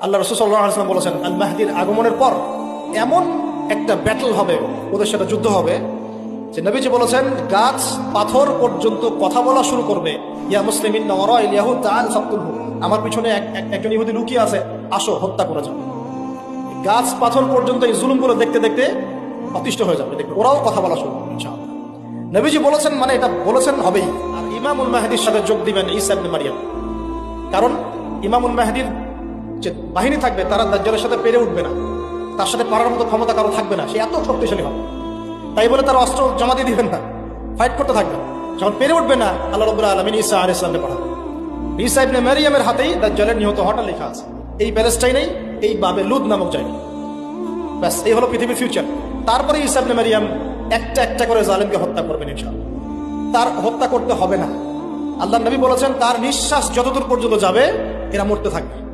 আল্লাহ রসুল সাল্লাহ আসলাম বলেছেন আল মাহদির আগমনের পর এমন একটা ব্যাটল হবে, ওদের সাথে যুদ্ধ হবে, যে নবীজি বলেছেন, গাছ পাথর পর্যন্ত কথা বলা শুরু করবে। ইয়া মুসলিম আমার পিছনে এক- এক- একজন ইহুদি লুকিয়ে আছে, আসো, হত্যা করে যাও গাছ পাথর পর্যন্ত এই জুলুমগুলো দেখতে দেখতে অতিষ্ঠ হয়ে যাবে, দেখবে, ওরাও কথা বলা শুরু করবে নবীজি বলেছেন মানে এটা বলেছেন হবেই। আর ইমামুল মাহাদির সাথে যোগ দিবেন ঈসা ইবনে মারিয়াম। কারণ ইমামুল মাহাদির যে বাহিনী থাকবে, তারা দাজ্জালের সাথে পেরে উঠবে না। তার সাথে পারার মতো ক্ষমতা কারও থাকবে না, সে এত শক্তিশালী হবে। তাই বলে তারা অস্ত্র জমা দিয়ে দিবেন না ফাইট করতে থাকবে। যখন পেরে উঠবে না, আল্লাহ রবুল্লাহ আলমিন ঈসা আল ইসলামকে পাঠাবে ঈসা ইবনে মারিয়ামের হাতেই দাজ্জালের নিহত হওয়াটা লেখা আছে। এই প্যালেস্টাইনেই এই বাবে লুদ নামক জায়গা। ব্যাস, এই হলো পৃথিবীর ফিউচার তারপরে ঈসা ইবনে মারিয়াম একটা একটা করে জালেমকে হত্যা করবেন ইনশাআল্লাহ। তার হত্যা করতে হবে না। আল্লাহ নবী বলেছেন, তার নিঃশ্বাস যতদূর পর্যন্ত যাবে, এরা মরতে থাকবে।